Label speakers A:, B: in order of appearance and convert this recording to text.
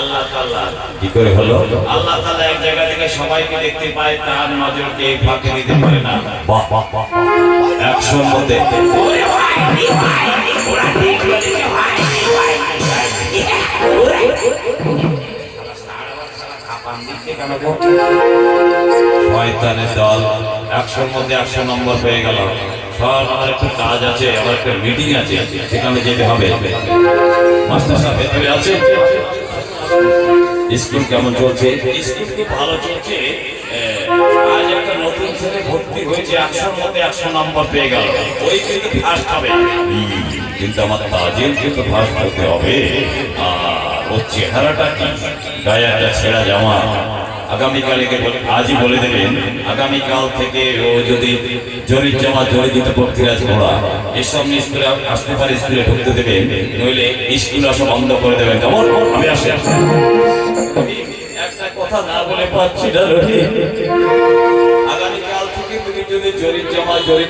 A: আল্লাহ তাআলা।
B: কি করে হলো?
A: আল্লাহ তাআলা এক জায়গা থেকে সবাইকে দেখতে পায় তার নজরকে ফাঁকি দিতে পারে না।
B: বাহ বাহ বাহ। একশোর মধ্যে? শয়তানের দল। একশোর মধ্যে একশো নম্বর পেয়ে গেল। সব আমার একটু কাজ আছে আমার একটা মিটিং আছে সেখানে যেতে হবে। মাস্টার সাহেব ভেতরে আছে স্কুল কেমন চলছে?
A: স্কুল খুব ভালো চলছে আজ একটা নতুন ছেলে ভর্তি হয়েছে একশোর মধ্যে একশো নম্বর পেয়ে গেল। ওই কিন্তু ফার্স্ট হবে।
B: কিন্তু আমার তাজিলকে তো ভাস করতে হবে। আর ওর চেহারাটা কি? গায়ে একটা ছেঁড়া জামা। আগামীকালে আজই বলে দেবেন আগামীকাল থেকে ও যদি জরির জামা জরি দিতে পক্ষীরাজ ঘোড়া এসব স্কুলে আসতে পারে স্কুলে ঢুকতে দেবেন। নইলে স্কুল আসা বন্ধ করে দেবেন। কেমন?
A: একটা কথা না বলে পাচ্ছি না। আগামীকাল থেকে তুমি যদি জরির জমা জরি